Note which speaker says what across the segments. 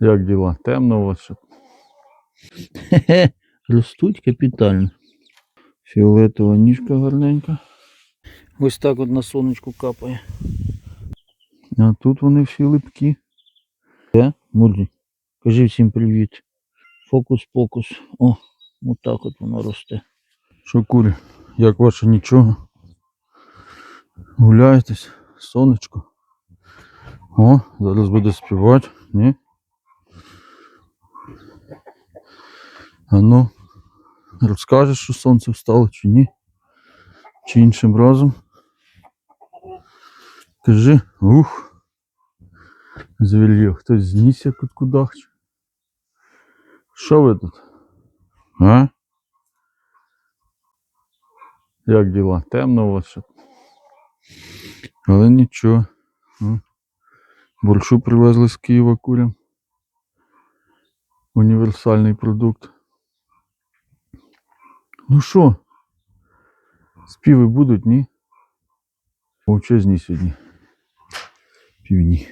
Speaker 1: Як діла? Темно у вас?
Speaker 2: Хе-хе, ростуть капітально. Фіолетова ніжка гарненька. Ось так от на сонечку капає.
Speaker 1: А тут вони всі липкі.
Speaker 2: Де? Мурлі. Кажи всім привіт. Фокус-покус. О, отак от воно росте.
Speaker 1: Що курі? Як ваше нічого? Гуляєтесь? Сонечко. О, зараз буде співати, ні? А ну, розкажеш, що сонце встало чи ні? Чи іншим разом? Кажи, ух. Звільє, хтось зніс як от кудахче. Що ви тут? А? Як діла? Темно у вас ще. Але нічого. Борщу привезли з Києва курям. Універсальний продукт. Ну що? Співи будуть, ні? Мовчазні сьогодні. Півні.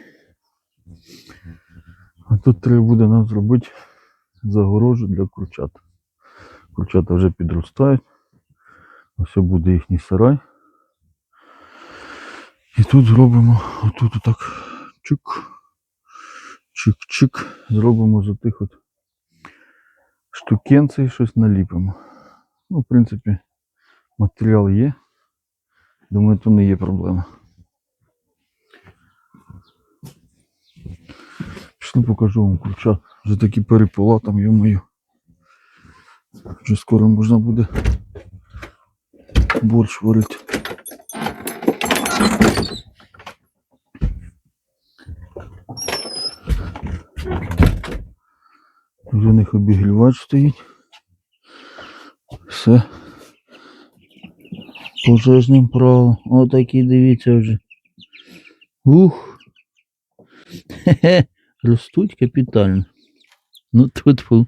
Speaker 1: А тут треба буде нам зробити загорожу для курчат. Курчата вже підростають. Ось буде їхній сарай. І тут зробимо отут отак чик. Чик-чик. Зробимо з отих от штукенцей щось наліпимо. Ну, в принципі, матеріал є. Думаю, то не є проблема. Пішли покажу вам курчат. Вже такі перепола там, йо-моє. Вже скоро можна буде борщ варити. Вже у них обігрівач стоїть. Все.
Speaker 2: Пожежним правилом. Отакі дивіться вже. Ух. Хе-хе, ростуть капітально. Ну тут фу.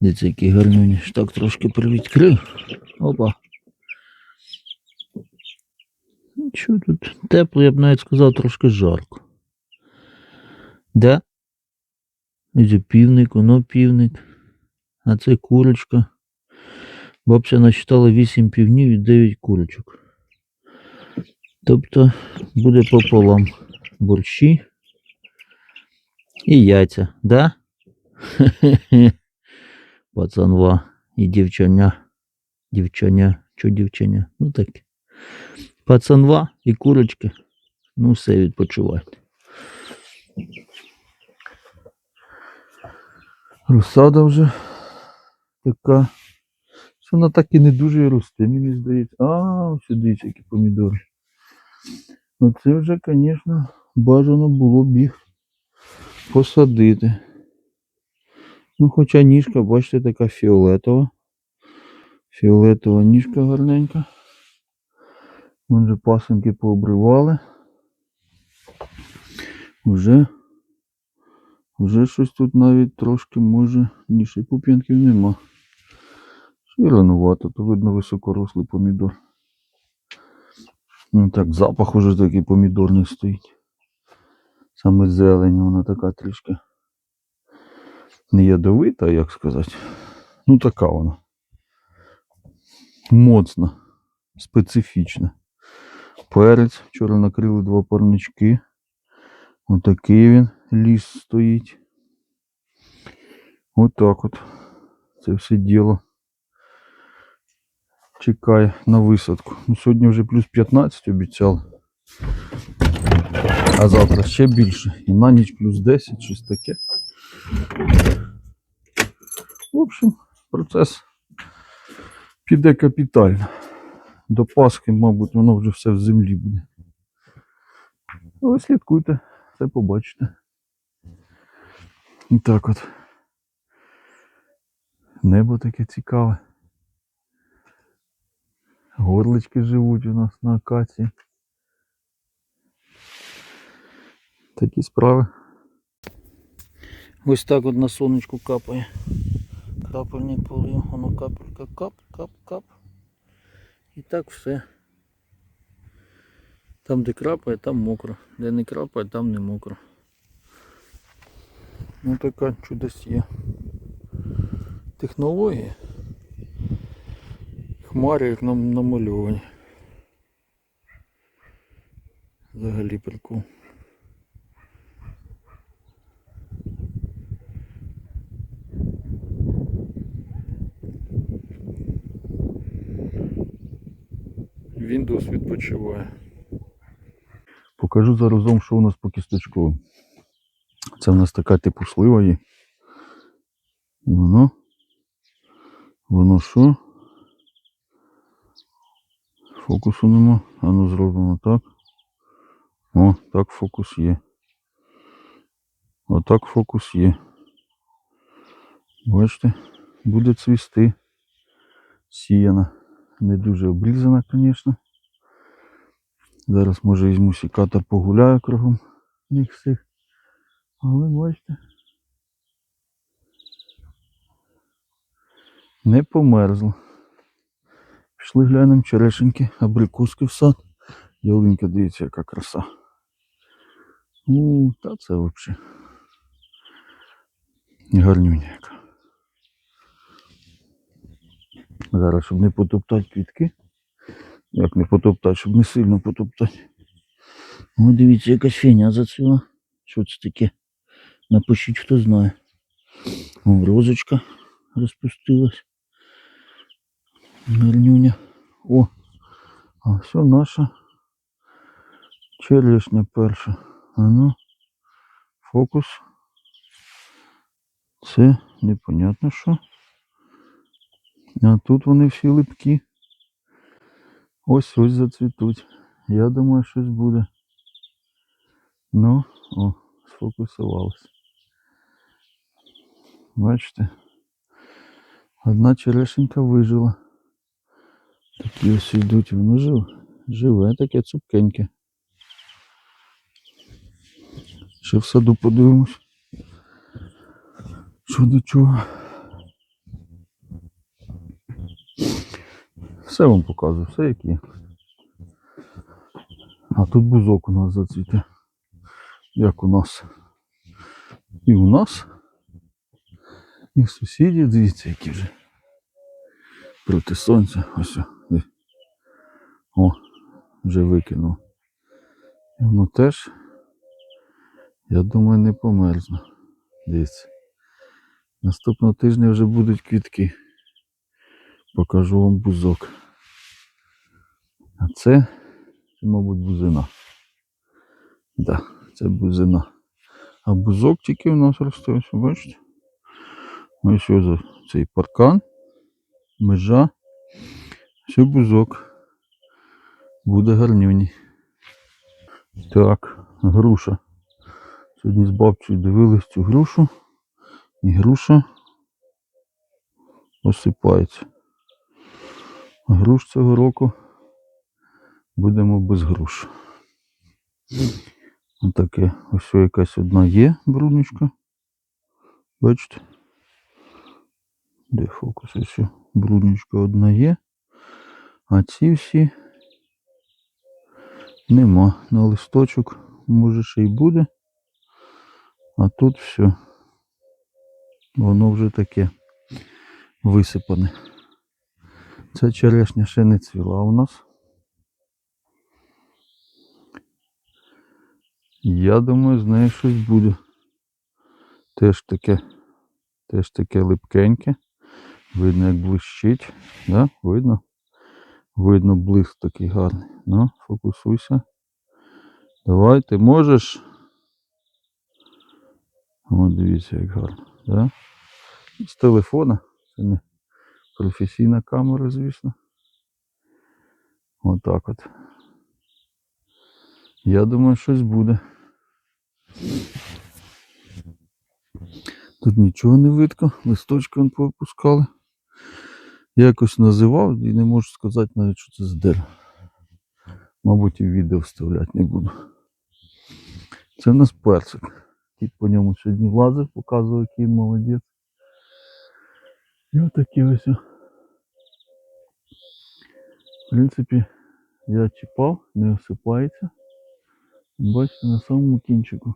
Speaker 2: Дивіться, які гарнюні. Так трошки привідкрив. Опа. Що тут? Тепло, я б навіть сказав, трошки жарко. Ось півник, воно півник. А це курочка. Бабця насчитала 8 півнів і 9 курочок. Тобто буде пополам борщі і яйця, да? Пацанва і дівчаня. Дівчаня, що дівчаня? Ну так. Пацанва і курочки. Ну, все відпочивайте.
Speaker 1: Розсада вже така. Вона так і не дуже і росте, мені здається. А, дивіться, які помідори. Оце вже, звісно, бажано було б їх посадити. Ну, хоча ніжка, бачите, така фіолетова. Фіолетова ніжка гарненька. Вон же пасенки пообривали. Вже, вже щось тут навіть трошки може, ні ще пуп'янків нема. Й ранувато, то видно високорослий помідор. Ну так, запах уже такий помідорний стоїть. Саме зелень, вона така трішки не ядовита, як сказати. Ну така вона. Моцна, специфічна. Перець. Вчора накрили два парнички. Отакий він ліс стоїть. Отак от. Це все діло чекає на висадку. Ну, сьогодні вже плюс 15 обіцяли. А завтра ще більше. І на ніч плюс 10, щось таке. В общем, процес піде капітально. До Пасхи, мабуть, воно вже все в землі буде. Ну, ви слідкуйте, все побачите. І так от. Небо таке цікаве. Горлички живуть у нас на акації. Такі справи.
Speaker 2: Ось так от на сонечку капає. Крапельний полив, воно капелька кап, кап, кап. І так все. Там, де крапає, там мокро. Де не крапає, там не мокро.
Speaker 1: Ну така чудес є. Технологія. Хмари як нам намальовані. Взагалі прикол. Windows відпочиває. Покажу заразом, що у нас по кісточку. Це в нас така типу слива є. Воно. Воно що? Фокусу нема. А зробимо так. О, так фокус є. Отак фокус є. Бачите, буде цвісти. Сіяна. Не дуже обрізана, звісно. Зараз може візьму сікатор погуляю кругом них всіх. Але бачите. Не померзло. Пішли глянемо черешеньки, абрикоски в сад. Ялинка, дивіться, яка краса. У, та це взагалі. Гарнюня яка. Зараз, щоб не потоптати квітки. Як не потоптати, щоб не сильно потоптати. О, дивіться, якась фіня зацвіла. Що це таке? Напишіть, хто знає. О, розочка розпустилась. Гарнюня. О, а все наша черешня перша. А ну, фокус. Це непонятно що. А тут вони всі липкі. Ось ось зацвітуть. Я думаю, щось буде. Ну, о, сфокусувалось. Бачите? Одна черешенька вижила. Такі ось йдуть, воно жив, живе, таке цупкеньке. Ще в саду подивимось. Що до чого. Все вам показую, все як є. А тут бузок у нас зацвіте. Як у нас. І у нас. І в сусідів, дивіться, які вже. Проти сонця. Ось. О, вже викинув. І воно теж, я думаю, не померзне. Дивіться. Наступного тижня вже будуть квітки. Покажу вам бузок. А це, це мабуть, бузина. Да, це бузина. А бузок тільки у нас росте, бачите? Ось що за цей паркан, межа, все бузок. Буде гарнюній. Так, груша. Сьогодні з бабчою дивились цю грушу. І груша осипається. Груш цього року будемо без груш. Отаке ось якась одна є брунечка. Бачите? Де фокус? Ось о, брунечка одна є. А ці всі нема. На листочок може ще й буде. А тут все. Воно вже таке висипане. Ця черешня ще не цвіла у нас. Я думаю, з нею щось буде. Теж таке, теж таке липкеньке. Видно, як блищить. Да? Видно? Видно, блиск такий гарний. Ну, фокусуйся. Давай, ти можеш. О, дивіться, як гарно. Да? З телефона. Це не професійна камера, звісно. Отак от. Я думаю, щось буде. Тут нічого не видно, листочки вон. Я якось називав і не можу сказати навіть, що це з дерева. Мабуть, і відео вставляти не буду. Це в нас персик. Кіт по ньому сьогодні лазив, показував, який він молодець. І отакі ось. В принципі, я чіпав, не осипається. Бачите, на самому кінчику.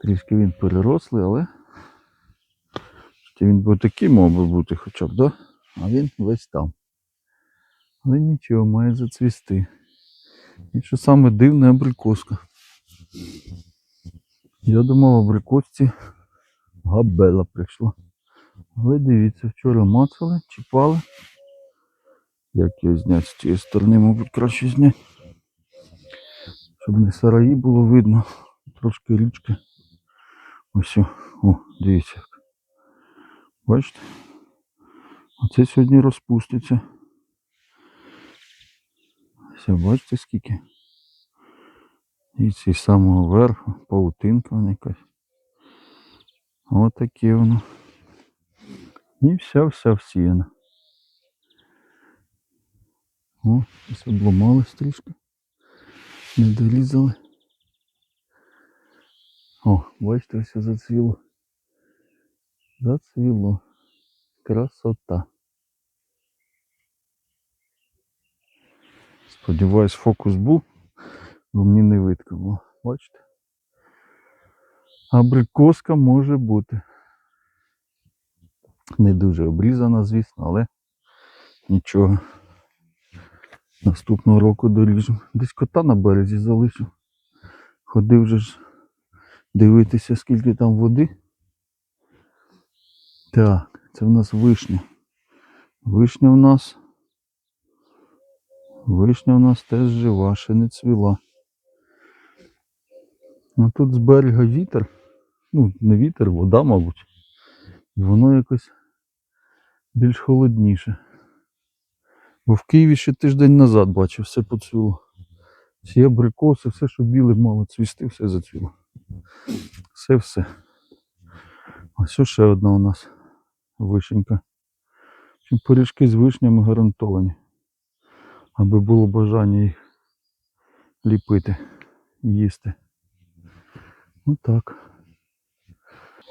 Speaker 1: Трішки він перерослий, але ще він би такий мав би бути хоча б, да? а він весь там. Але нічого, має зацвісти. І що саме дивне абрикоска. Я думав, абрикосці габела прийшла. Але дивіться, вчора мацали, чіпали. Як його зняти з цієї сторони, мабуть, краще зняти. Щоб не сараї було видно. Трошки річки. Ось. О, дивіться. Бачите? Оце сьогодні розпуститься. Все, бачите скільки? І ці з самого верху, паутинка вона якась. Отаке воно. І вся вся всіяна. О, ось обломались трішки. Не дорізали. О, бачите, ось зацвіло. Зацвіло. Красота. Сподіваюсь, фокус був, бо мені не видко було. Бачите? Абрикоска може бути. Не дуже обрізана, звісно, але нічого. Наступного року доріжемо. Десь кота на березі залишив. Ходив же ж дивитися, скільки там води. Так, це в нас вишня. Вишня в нас. Вишня в нас теж жива, ще не цвіла. А тут з берега вітер. Ну, не вітер, вода, мабуть. І воно якось більш холодніше. Бо в Києві ще тиждень назад бачив, все поцвіло. Всі абрикоси, все, що біле мало цвісти, все зацвіло. Все все. Ось ще одна у нас вишенька. Пиріжки з вишнями гарантовані. Аби було бажання їх ліпити, їсти. Отак.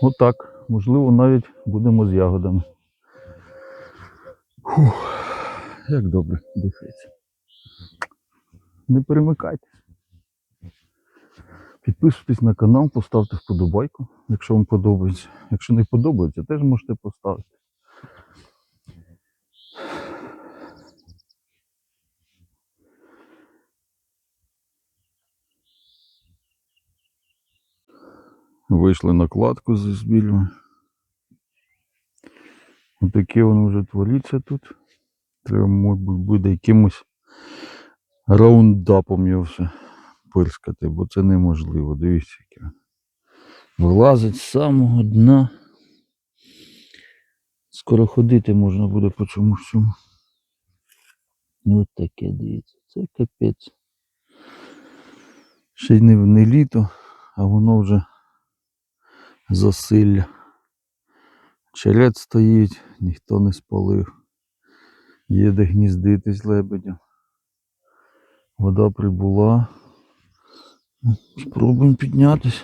Speaker 1: Отак. Можливо, навіть будемо з ягодами. Фух, як добре дихається. Не перемикайтесь. Підписуйтесь на канал, поставте вподобайку, якщо вам подобається. Якщо не подобається, теж можете поставити. Вийшли на кладку з збілю. Отаке воно вже твориться тут. Треба, мабуть, буде якимось раундапом його все пирскати, бо це неможливо. Дивіться, яке. Вилазить з самого дна. Скоро ходити можна буде по чому всьому. Ось таке, дивіться, це капець. Ще й не, не літо, а воно вже засилля. Черед стоїть, ніхто не спалив. Є де гніздитись лебедям. Вода прибула. Спробуємо піднятись.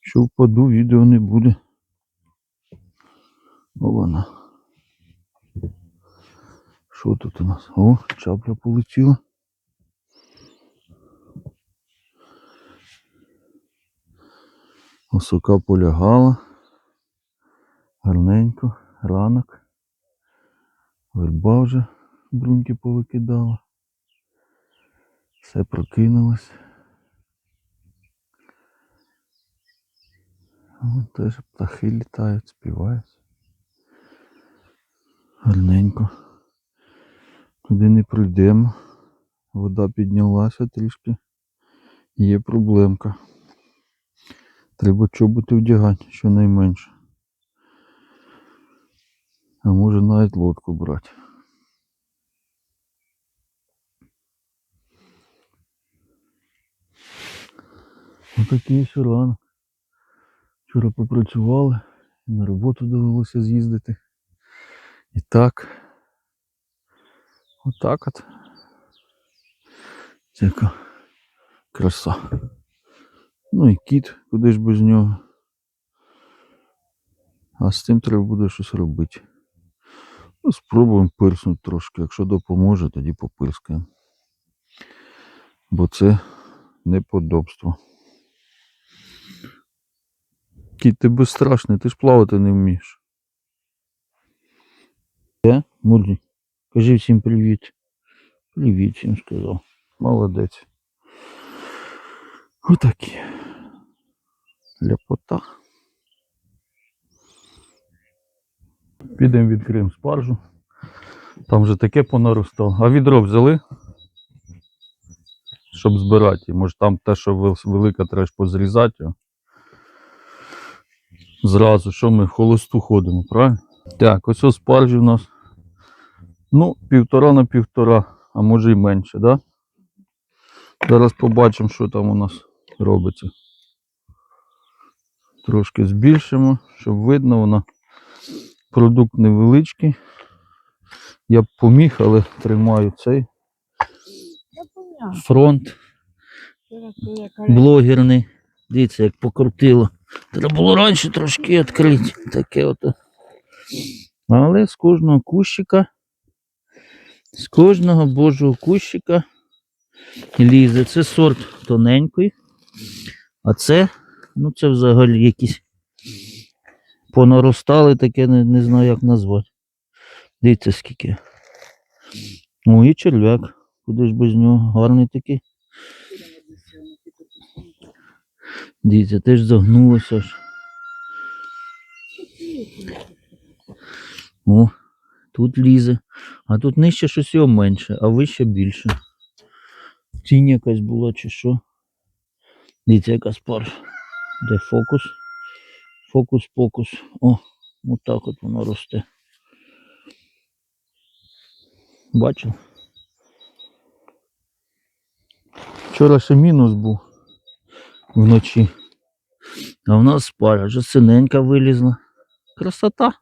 Speaker 1: Що впаду, відео не буде. О, вона. Що тут у нас? О, чапля полетіла. Осока полягала. Гарненько, ранок. Верба вже бруньки повикидала. Все прокинулось. Вон теж птахи літають, співають. Гарненько. Туди не пройдемо. Вода піднялася трішки. Є проблемка. Треба чоботи вдягати щонайменше. А може навіть лодку брати. Отакий ось ранок. Вчора попрацювали, і на роботу довелося з'їздити. І так. Отак от. Це яка краса. Ну і кіт, куди ж без нього. А з цим треба буде щось робити. Ну, спробуємо пирснути трошки. Якщо допоможе, тоді попирскаємо. Бо це неподобство. Кіт, ти безстрашний, ти ж плавати не вмієш.
Speaker 2: Е? Мурлі, кажи всім привіт. Привіт всім сказав.
Speaker 1: Молодець. Отакі. Ляпота. Підемо відкриємо спаржу. Там вже таке понаростало. А відро взяли? Щоб збирати. Може там те, що вел- велике, треба позрізати. Зразу, що ми в холосту ходимо, правильно? Так, ось ось спаржі в нас. Ну, півтора на півтора, а може і менше, да? Зараз побачимо, що там у нас робиться. Трошки збільшимо, щоб видно, вона продукт невеличкий. Я б поміг, але тримаю цей
Speaker 2: Фронт блогерний. Дивіться, як покрутило. Треба було раніше трошки відкрити. Таке ото. Але з кожного кущика, з кожного божого кущика лізе. Це сорт тоненький. А це, ну це взагалі якісь понаростали, таке не, не знаю, як назвати. Дивіться скільки. Ну і черв'як. Куди ж без нього? Гарний такий. Дивіться, теж загнулося ж. О, тут лізе. А тут нижче щось його менше, а вище більше. Тінь якась була чи що. Дивіться, яка спаржа. Де фокус? Фокус-покус. О, отак от воно росте. Бачив?
Speaker 1: Вчора ще мінус був.
Speaker 2: Вночі. А в нас спара вже синенька вилізла. Красота.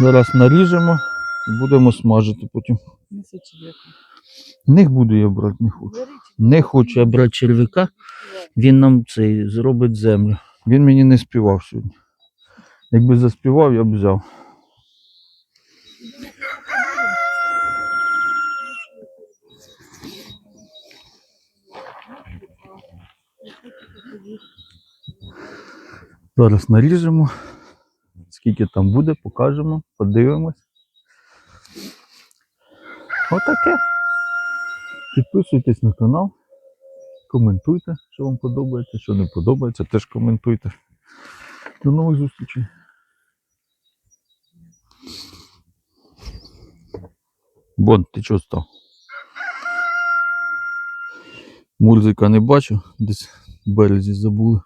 Speaker 1: Зараз наріжемо і будемо смажити потім. Не буду я брати, не хочу.
Speaker 2: Не хочу я брати черв'яка, він нам цей зробить землю.
Speaker 1: Він мені не співав сьогодні. Якби заспівав, я б взяв. Зараз наріжемо. Скільки там буде, покажемо, подивимось. Отаке. Підписуйтесь на канал, коментуйте, що вам подобається, що не подобається, теж коментуйте. До нових зустрічей. Бон, ти чого став? Мурзика не бачу, десь березі забули.